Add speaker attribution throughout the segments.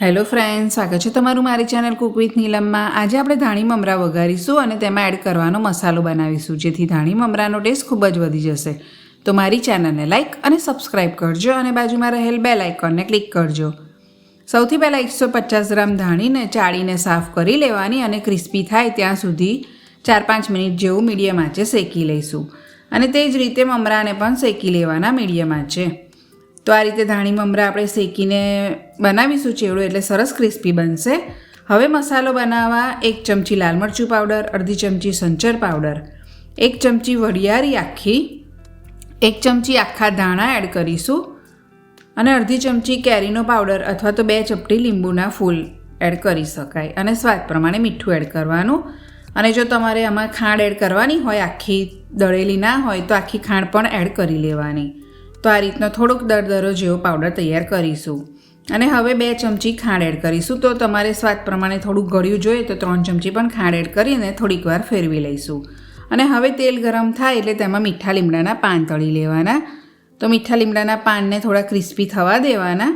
Speaker 1: Hello friend સ્વાગત છે તમારું મારી ચેનલ કુક વિથ નીલમમાં. આજે આપણે ધાણી મમરા વઘારીશું અને તેમાં એડ કરવાનો મસાલો બનાવીશું, જેથી ધાણી મમરાનો ટેસ્ટ ખૂબ જ વધી જશે. તો મારી ચેનલને લાઇક અને સબસ્ક્રાઇબ કરજો અને બાજુમાં રહેલ બે આઇકોનને ક્લિક કરજો. સૌથી પહેલાં એકસો પચાસ ગ્રામ ધાણીને ચાળીને સાફ કરી લેવાની અને ક્રિસ્પી થાય ત્યાં સુધી ચાર પાંચ મિનિટ જેવું મીડિયમ આંચે શેકી લઈશું. અને તે જ રીતે મમરાને પણ શેકી લેવાના મીડિયમ આંચે. તો આ રીતે ધાણી મમરા આપણે શેકીને બનાવીશું ચેવડો, એટલે સરસ ક્રિસ્પી બનશે. હવે મસાલો બનાવવા એક ચમચી લાલ મરચું પાવડર અડધી ચમચી સંચર પાવડર એક ચમચી વડિયારી આખી, એક ચમચી આખા ધાણા એડ કરીશું અને અડધી ચમચી કેરીનો પાવડર અથવા તો બે ચપટી લીંબુના ફૂલ એડ કરી શકાય અને સ્વાદ પ્રમાણે મીઠું એડ કરવાનું. અને જો તમારે આમાં ખાંડ એડ કરવાની હોય, આખી દળેલી ના હોય, તો આખી ખાંડ પણ એડ કરી લેવાની. તો આ રીતનો થોડોક દરદરો જેવો પાવડર તૈયાર કરીશું. અને હવે બે ચમચી ખાંડ એડ કરીશું. તો તમારે સ્વાદ પ્રમાણે થોડું ગળ્યું જોઈએ તો ત્રણ ચમચી પણ ખાંડ એડ કરીને થોડીક વાર ફેરવી લઈશું. અને હવે તેલ ગરમ થાય એટલે તેમાં મીઠા લીમડાના પાન તળી લેવાના. તો મીઠા લીમડાના પાનને થોડા ક્રિસ્પી થવા દેવાના.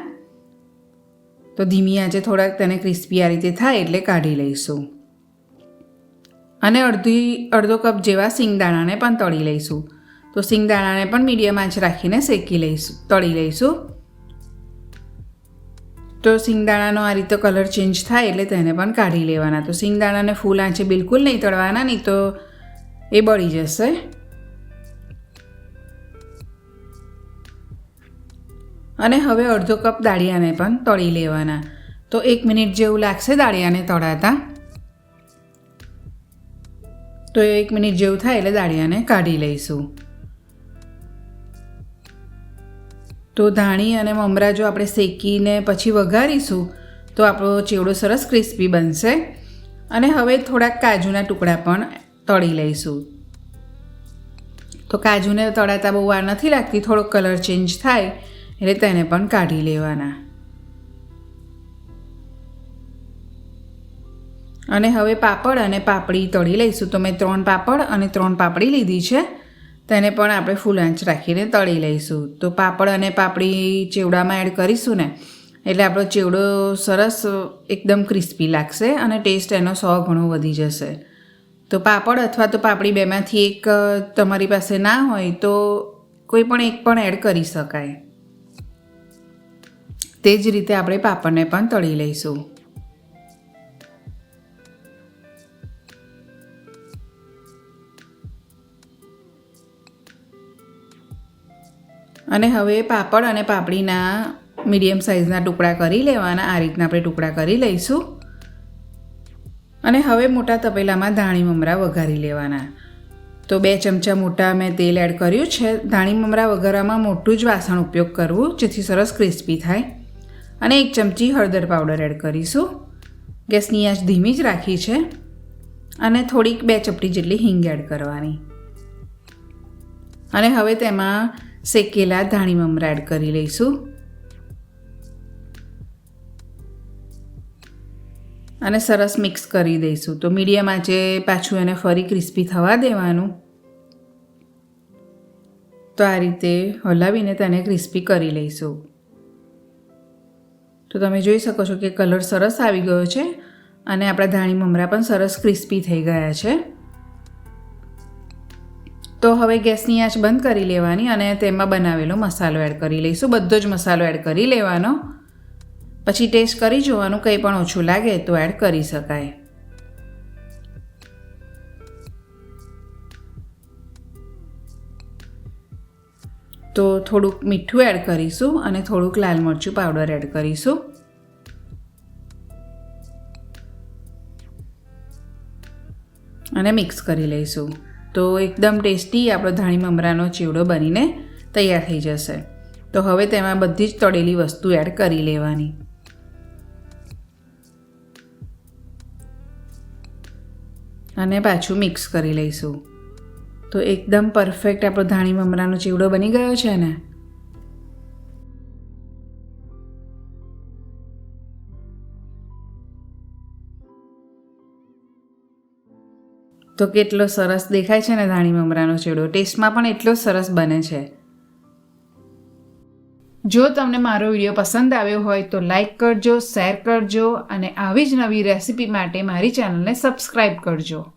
Speaker 1: તો ધીમી આંચે થોડાક તેને ક્રિસ્પી આ રીતે થાય એટલે કાઢી લઈશું. અને અડધી, અડધો કપ જેવા સિંગદાણાને પણ તળી લઈશું. તો સિંગદાણાને પણ મીડિયમ આંચ રાખીને શેકી લઈશું, તળી લઈશું. તો સિંગદાણાનો આ રીતે કલર ચેન્જ થાય એટલે તેને પણ કાઢી લેવાના. તો સિંગદાણાને ફૂલ આંચે બિલકુલ નહીં તળવાના, નહીં તો એ બળી જશે. અને હવે અડધો કપ દાળિયાને પણ તળી લેવાના. તો એક મિનિટ જેવું લાગશે દાળિયાને તળાતા. તો એક મિનિટ જેવું થાય એટલે દાળિયાને કાઢી લઈશું. તો ધાણી અને મમરા જો આપણે શેકીને પછી વઘારીશું, તો આપણો ચેવડો સરસ ક્રિસ્પી બનશે. અને હવે થોડાક કાજુના ટુકડા પણ તળી લઈશું. તો કાજુને તળાતા બહુ વાર નથી લાગતી થોડોક કલર ચેન્જ થાય, એટલે તેને પણ કાઢી લેવાના. અને હવે પાપડ અને પાપડી તળી લઈશું. તો મેં ત્રણ પાપડ અને ત્રણ પાપડી લીધી છે. તેને પણ આપણે ફૂલ આંચ રાખીને તળી લઈશું. તો પાપડ અને પાપડી ચેવડામાં એડ કરીશું ને, એટલે આપણો ચેવડો સરસ એકદમ ક્રિસ્પી લાગશે અને ટેસ્ટ એનો સો ઘણો વધી જશે. તો પાપડ અથવા તો પાપડી બેમાંથી એક તમારી પાસે ના હોય તો કોઈ પણ એક પણ એડ કરી શકાય. તે જ રીતે આપણે પાપડને પણ તળી લઈશું. અને હવે પાપડ અને પાપડીના મીડિયમ સાઇઝના ટુકડા કરી લેવાના. આ રીતના આપણે ટુકડા કરી લઈશું. અને હવે મોટા તપેલામાં ધાણી મમરા વઘારી લેવાના. તો બે ચમચા મોટા મેં તેલ એડ કર્યું છે. ધાણી મમરા વઘારવામાં મોટું જ વાસણ ઉપયોગ કરવું, જેથી સરસ ક્રિસ્પી થાય. અને એક ચમચી હળદર પાવડર એડ કરીશું. ગેસની આંચ ધીમી જ રાખી છે. અને થોડીક બે ચપટી જેટલી હિંગ એડ કરવાની. અને હવે તેમાં શેકેલા ધાણી એડ કરી લઈશું. અને સરસ મિક્સ કરી દઈશું. તો મીડિયમ આંચે પાછું એને ફરી ક્રિસ્પી થવા દેવાનું. તો આ રીતે હલાવીને તેને ક્રિસ્પી કરી લઈશું. તો તમે જોઈ શકો છો કે કલર સરસ આવી ગયો છે અને આપણા ધાણી મમરા પણ સરસ ક્રિસ્પી થઈ ગયા છે. તો હવે ગેસની આંચ બંધ કરી લેવાની અને તેમાં બનાવેલો મસાલો એડ કરી લઈશું. બધો જ મસાલો એડ કરી લેવાનો. પછી ટેસ્ટ કરી જોવાનું, કંઈ પણ ઓછું લાગે તો એડ કરી શકાય. તો થોડુંક મીઠું એડ કરીશું અને થોડુંક લાલ મરચું પાવડર એડ કરીશું. અને મિક્સ કરી લઈશું. તો એકદમ ટેસ્ટી આપણો ધાણી મમરાનો ચીવડો બનીને તૈયાર થઈ જશે. તો હવે તેમાં બધી જ તળેલી વસ્તુ એડ કરી લેવાની. અને પાછું મિક્સ કરી લઈશું. તો એકદમ પરફેક્ટ આપણો ધાણી મમરાનો ચીવડો બની ગયો છે ને? તો કેટલો સરસ દેખાય છે ને ધાણી મમરાનો ચેડો. ટેસ્ટમાં પણ એટલો સરસ બને છે. જો તમને મારો વીડિયો પસંદ આવ્યો હોય તો લાઈક કરજો, શેર કરજો અને આવી જ નવી રેસિપી માટે મારી ચેનલને સબસ્ક્રાઈબ કરજો.